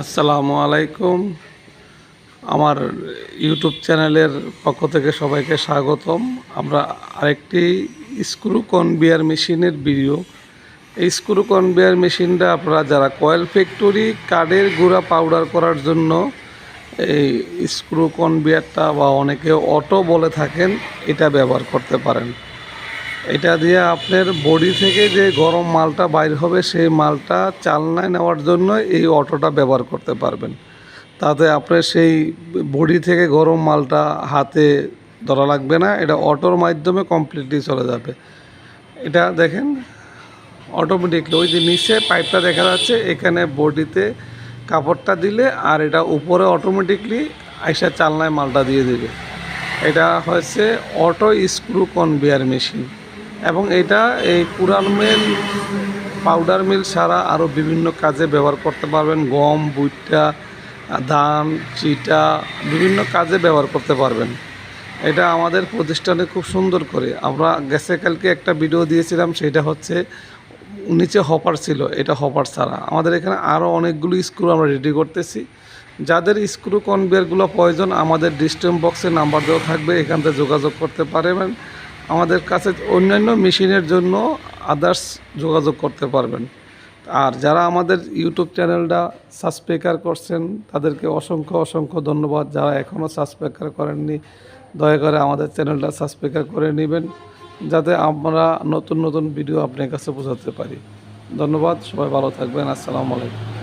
আসসালামু আলাইকুম। আমার ইউটিউব চ্যানেলের পক্ষ থেকে সবাইকে স্বাগতম। আমরা আরেকটি স্ক্রু কনভিয়ার মেশিনের ভিডিও। এই স্ক্রু কনভিয়ার মেশিনটা আপনারা যারা কয়েল ফ্যাক্টরি, কাঠের গুঁড়া পাউডার করার জন্য এই স্ক্রু কনভিয়ারটা বা অনেকে অটো বলে থাকেন, এটা ব্যবহার করতে পারেন। এটা দিয়ে আপনার বডি থেকে যে গরম মালটা বাইর হবে, সেই মালটা চালনায় নেওয়ার জন্য এই অটোটা ব্যবহার করতে পারবেন। তাতে আপনার সেই বডি থেকে গরম মালটা হাতে ধরা লাগবে না, এটা অটোর মাধ্যমে কমপ্লিটলি চলে যাবে। এটা দেখেন অটোমেটিকলি ওই যে নিচে পাইপটা দেখা যাচ্ছে, এখানে বডিতে কাপড়টা দিলে আর এটা উপরে অটোমেটিকলি আইসা চালনায় মালটা দিয়ে দেবে। এটা হচ্ছে অটো স্ক্রু কনভেয়ার মেশিন। এবং এটা এই পুরান মিল, পাউডার মিল ছাড়া আরও বিভিন্ন কাজে ব্যবহার করতে পারবেন। গম, ভুট্টা, ধান, চিটা, বিভিন্ন কাজে ব্যবহার করতে পারবেন। এটা আমাদের প্রতিষ্ঠানে খুব সুন্দর করে। আমরা গেছে কালকে একটা ভিডিও দিয়েছিলাম, সেটা হচ্ছে নিচে হপার ছিল, এটা হপার ছাড়া। আমাদের এখানে আরও অনেকগুলো স্ক্রু আমরা রেডি করতেছি। যাদের স্ক্রু কনভেয়ারগুলো প্রয়োজন, আমাদের ডিস্টেম বক্সে নাম্বার দেওয়া থাকবে, এখান থেকে যোগাযোগ করতে পারবেন। আমাদের কাছে অন্যান্য মেশিনের জন্য আদার্স যোগাযোগ করতে পারবেন। আর যারা আমাদের ইউটিউব চ্যানেলটা সাবস্ক্রাইব করছেন, তাদেরকে অসংখ্য অসংখ্য ধন্যবাদ। যারা এখনও সাবস্ক্রাইব করেননি, দয়া করে আমাদের চ্যানেলটা সাবস্ক্রাইব করে নেবেন, যাতে আমরা নতুন নতুন ভিডিও আপনার কাছে পৌঁছাতে পারি। ধন্যবাদ, সবাই ভালো থাকবেন, আসসালামু আলাইকুম।